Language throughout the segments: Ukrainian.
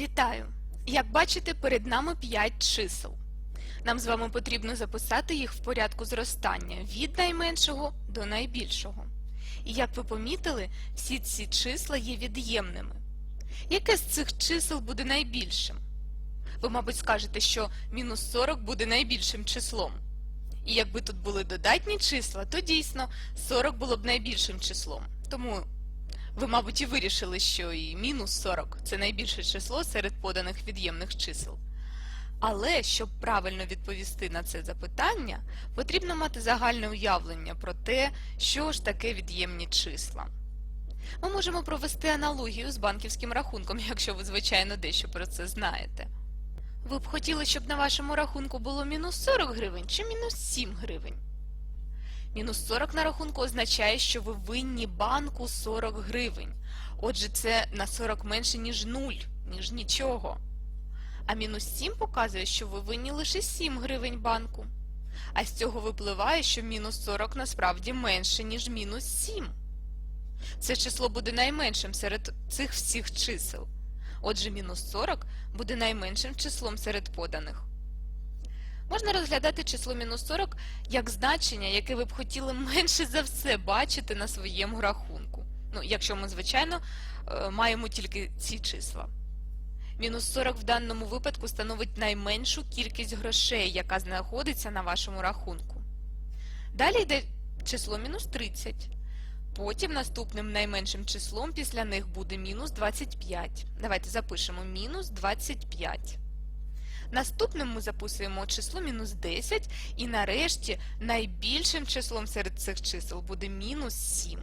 Вітаю! Як бачите, перед нами 5 чисел. Нам з вами потрібно записати їх в порядку зростання від найменшого до найбільшого. І як ви помітили, всі ці числа є від'ємними. Яке з цих чисел буде найбільшим? Ви, мабуть, скажете, що мінус 40 буде найбільшим числом. І якби тут були додатні числа, то дійсно 40 було б найбільшим числом. Тому ви, мабуть, і вирішили, що і мінус 40 – це найбільше число серед поданих від'ємних чисел. Але, щоб правильно відповісти на це запитання, потрібно мати загальне уявлення про те, що ж таке від'ємні числа. Ми можемо провести аналогію з банківським рахунком, якщо ви, звичайно, дещо про це знаєте. Ви б хотіли, щоб на вашому рахунку було мінус 40 гривень чи мінус 7 гривень? Мінус 40 на рахунку означає, що ви винні банку 40 гривень. Отже, це на 40 менше, ніж 0, ніж нічого. А мінус 7 показує, що ви винні лише 7 гривень банку. А з цього випливає, що мінус 40 насправді менше, ніж мінус 7. Це число буде найменшим серед цих всіх чисел. Отже, мінус 40 буде найменшим числом серед поданих. Можна розглядати число мінус 40 як значення, яке ви б хотіли менше за все бачити на своєму рахунку. Ну, якщо ми, звичайно, е, маємо тільки ці числа. Мінус 40 в даному випадку становить найменшу кількість грошей, яка знаходиться на вашому рахунку. Далі йде число мінус 30. Потім наступним найменшим числом після них буде мінус 25. Давайте запишемо мінус 25. Наступним ми записуємо число мінус 10, і нарешті найбільшим числом серед цих чисел буде мінус 7.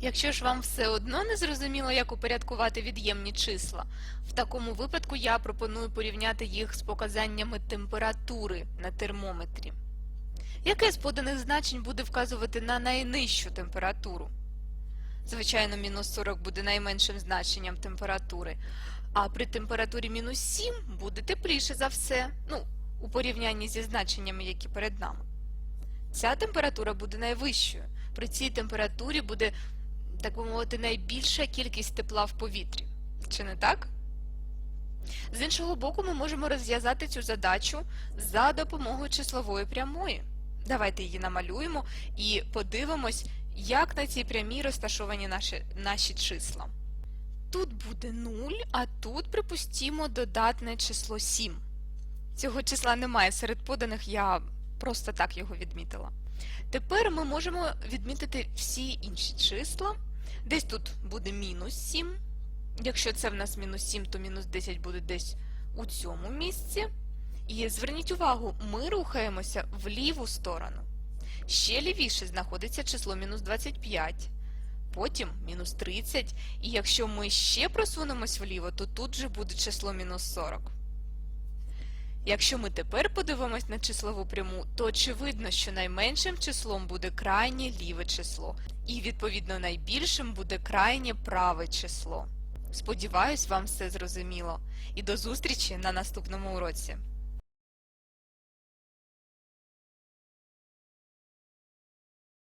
Якщо ж вам все одно не зрозуміло, як упорядкувати від'ємні числа, в такому випадку я пропоную порівняти їх з показаннями температури на термометрі. Яке з поданих значень буде вказувати на найнижчу температуру? Звичайно, мінус 40 буде найменшим значенням температури, а при температурі мінус 7 буде тепліше за все, ну, у порівнянні зі значеннями, які перед нами. Ця температура буде найвищою. При цій температурі буде, так би мовити, найбільша кількість тепла в повітрі. Чи не так? З іншого боку, ми можемо розв'язати цю задачу за допомогою числової прямої. Давайте її намалюємо і подивимось, як на цій прямій розташовані наші, наші числа. Тут буде 0, а тут, припустімо, додатне число 7. Цього числа немає серед поданих, я просто так його відмітила. Тепер ми можемо відмітити всі інші числа. Десь тут буде мінус 7. Якщо це в нас мінус 7, то мінус 10 буде десь у цьому місці. І зверніть увагу, ми рухаємося в ліву сторону. Ще лівіше знаходиться число мінус 25, потім мінус 30, і якщо ми ще просунемось вліво, то тут же буде число мінус 40. Якщо ми тепер подивимось на числову пряму, то очевидно, що найменшим числом буде крайнє ліве число, і відповідно найбільшим буде крайнє праве число. Сподіваюсь, вам все зрозуміло. І до зустрічі на наступному уроці.